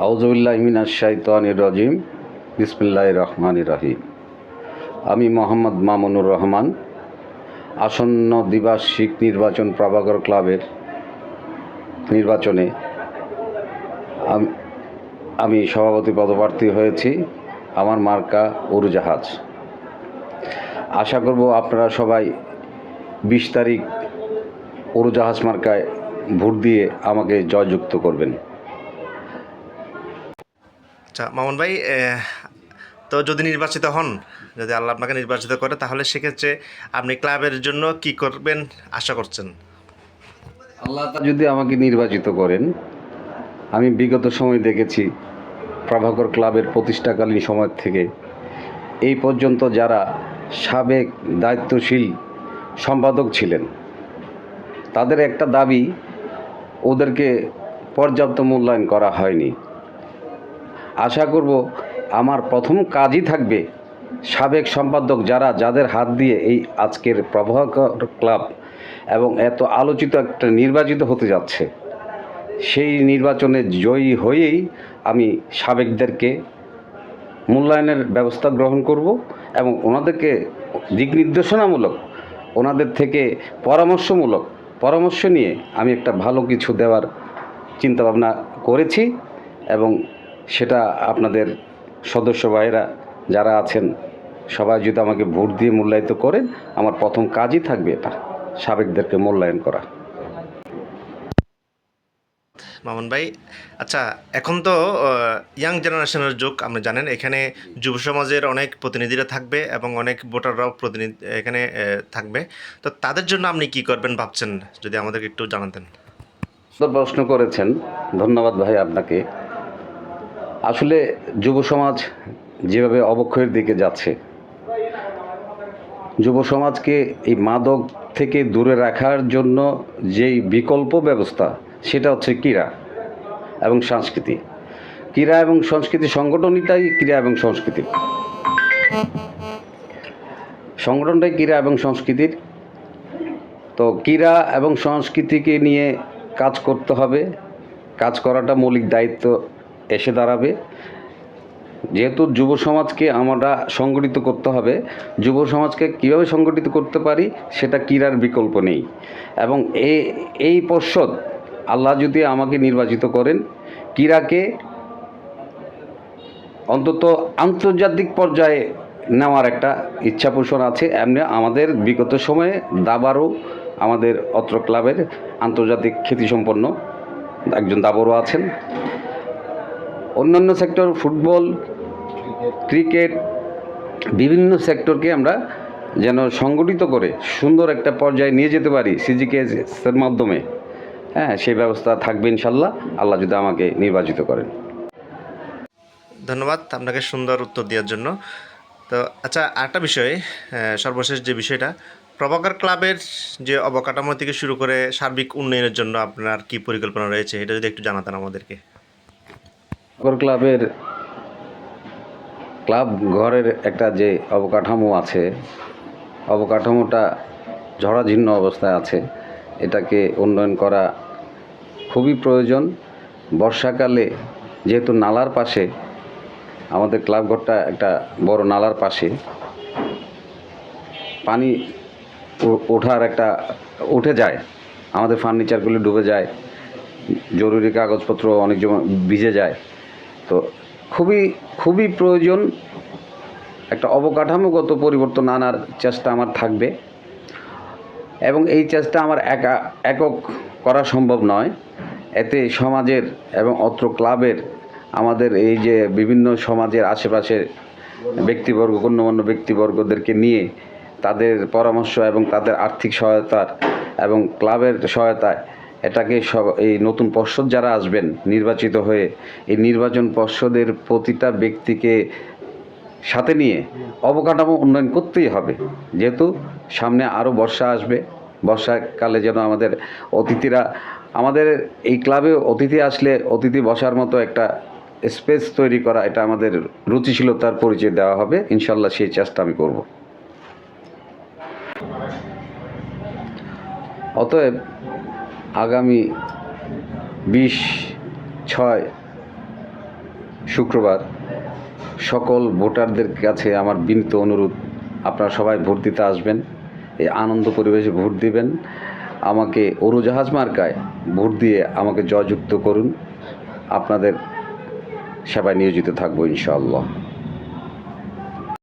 আউজুবিল্লাহমিনাশাইতানির রাজিম। বিসমিল্লাহ রহমান রাহিম। আমি মোহাম্মদ মামুনুর রহমান, আসন্ন দ্বিবার্ষিক নির্বাচন প্রভাকর ক্লাবের নির্বাচনে আম- আমি সভাপতি পদপ্রার্থী হয়েছি। আমার মার্কা উড়োজাহাজ আশা করব আপনারা সবাই বিশ তারিখ উড়োজাহাজ মার্কায় ভোট দিয়ে আমাকে জয়যুক্ত করবেন। আচ্ছা মামুন ভাই তো যদি নির্বাচিত হন, যদি আল্লাহ আপনাকে নির্বাচিত করে, তাহলে সেক্ষেত্রে আপনি ক্লাবের জন্য কি করবেন আশা করছেন? আল্লাহ যদি আমাকে নির্বাচিত করেন, আমি বিগত সময় দেখেছি প্রভাকর ক্লাবের প্রতিষ্ঠাকালীন সময় থেকে এই পর্যন্ত যারা সাবেক দায়িত্বশীল সম্পাদক ছিলেন, তাদের একটা দাবি, ওদেরকে পর্যাপ্ত মূল্যায়ন করা হয়নি। আশা করব আমার প্রথম কাজই থাকবে সাবেক সম্পাদক যারা, যাদের হাত দিয়ে এই আজকের প্রভাকর ক্লাব এবং এত আলোচিত একটা নির্বাচিত হতে যাচ্ছে, সেই নির্বাচনে জয়ী হয়েই আমি সাবেকদেরকে মূল্যায়নের ব্যবস্থা গ্রহণ করব এবং ওনাদেরকে দিক নির্দেশনামূলক, ওনাদের থেকে পরামর্শমূলক, পরামর্শ নিয়ে আমি একটা ভালো কিছু দেওয়ার চিন্তাভাবনা করেছি এবং সেটা আপনাদের সদস্য ভাইয়েরা যারা আছেন সবাই যদি আমাকে ভোট দিয়ে মূল্যায়িত করেন আমার প্রথম কাজই থাকবে এটা সাবেকদেরকে মূল্যায়ন করা। মামুন ভাই আচ্ছা এখন তো ইয়াং জেনারেশনের যুগ আপনি জানেন এখানে যুব সমাজের অনেক প্রতিনিধিরা থাকবে এবং অনেক ভোটাররাও প্রতিনিধি এখানে থাকবে। তো তাদের জন্য আপনি কি করবেন ভাবছেন যদি আমাদেরকে একটু জানাতেন? প্রশ্ন করেছেন ধন্যবাদ ভাই আপনাকে। আসলে যুব সমাজ যেভাবে অবক্ষয়ের দিকে যাচ্ছে, যুব সমাজকে এই মাদক থেকে দূরে রাখার জন্য যেই বিকল্প ব্যবস্থা, সেটা হচ্ছে ক্রীড়া এবং সংস্কৃতি। ক্রীড়া এবং সংস্কৃতি সংগঠনটাই ক্রীড়া এবং সংস্কৃতি। সংগঠনটাই ক্রীড়া এবং সংস্কৃতির। তো ক্রীড়া এবং সংস্কৃতিকে নিয়ে কাজ করতে হবে। কাজ করাটা মৌলিক দায়িত্ব এসে দাঁড়াবে। যেহেতু যুব সমাজকে আমরা সংগঠিত করতে হবে, যুব সমাজকে কীভাবে সংগঠিত করতে পারি সেটা ক্রীড়ার বিকল্প নেই। এবং এই এই পর্ষদ আল্লাহ যদি আমাকে নির্বাচিত করেন, ক্রীড়াকে অন্তত আন্তর্জাতিক পর্যায়ে নেওয়ার একটা ইচ্ছা পোষণ আছে। এমনি আমাদের বিগত সময়ে দাবারও আমাদের অত্র ক্লাবের আন্তর্জাতিক খ্যাতিসম্পন্ন একজন দাবরও আছেন। অন্যান্য সেক্টর ফুটবল ক্রিকেট বিভিন্ন সেক্টরকে আমরা যেন সংগঠিত করে সুন্দর একটা পর্যায়ে নিয়ে যেতে পারি সিজিকেএসের মাধ্যমে। হ্যাঁ সেই ব্যবস্থা থাকবে ইনশাল্লাহ আল্লাহ যদি আমাকে নির্বাচিত করেন। ধন্যবাদ আপনাকে সুন্দর উত্তর দেওয়ার জন্য। তো আচ্ছা আরেকটা বিষয় সর্বশেষ যে বিষয়টা, প্রভাকর ক্লাবের যে অবকাঠামো থেকে শুরু করে সার্বিক উন্নয়নের জন্য আপনার কি পরিকল্পনা রয়েছে, এটা যদি একটু জানাতেন আমাদেরকে। নগর ক্লাবের ক্লাব ঘরের একটা যে অবকাঠামো আছে, অবকাঠামোটা ঝরাঝীর্ণ অবস্থায় আছে, এটাকে উন্নয়ন করা খুবই প্রয়োজন। বর্ষাকালে যেহেতু নালার পাশে, আমাদের ক্লাব ঘরটা একটা বড় নালার পাশে, পানি ওঠার একটা উঠে যায়, আমাদের ফার্নিচারগুলি ডুবে যায়, জরুরি কাগজপত্র অনেক সময় ভিজে যায়। তো খুবই খুবই প্রয়োজন একটা অবকাঠামোগত পরিবর্তন আনার চেষ্টা আমার থাকবে। এবং এই চেষ্টা আমার একা, একক করা সম্ভব নয়। এতে সমাজের এবং অত্র ক্লাবের আমাদের এই যে বিভিন্ন সমাজের আশেপাশের ব্যক্তিবর্গ, গণ্যমান্য ব্যক্তিবর্গদেরকে নিয়ে তাদের পরামর্শ এবং তাদের আর্থিক সহায়তার এবং ক্লাবের সহায়তায় এটাকে সব এই নতুন পর্ষদ যারা আসবেন, নির্বাচিত হয়ে এই নির্বাচন পর্ষদের প্রতিটা ব্যক্তিকে সাথে নিয়ে অবকাঠামো উন্নয়ন করতেই হবে। যেহেতু সামনে আরও বর্ষা আসবে, বর্ষাকালে যেন আমাদের অতিথিরা, আমাদের এই ক্লাবে অতিথি আসলে অতিথি বসার মতো একটা স্পেস তৈরি করা, এটা আমাদের রুচিশীলতার পরিচয় দেওয়া হবে। ইনশাল্লাহ সেই চেষ্টা আমি করব। অতএব আগামী বিশ ছয় শুক্রবার সকল ভোটারদের কাছে আমার বিনীত অনুরোধ। আপনারা সবাই ভোট দিতে আসবেন, এই আনন্দ পরিবেশে ভোট দিবেন। আমাকে উড়োজাহাজ মার্কায় ভোট দিয়ে আমাকে জয়যুক্ত করুন। আপনাদের সেবায় নিয়োজিত থাকব ইনশাআল্লাহ।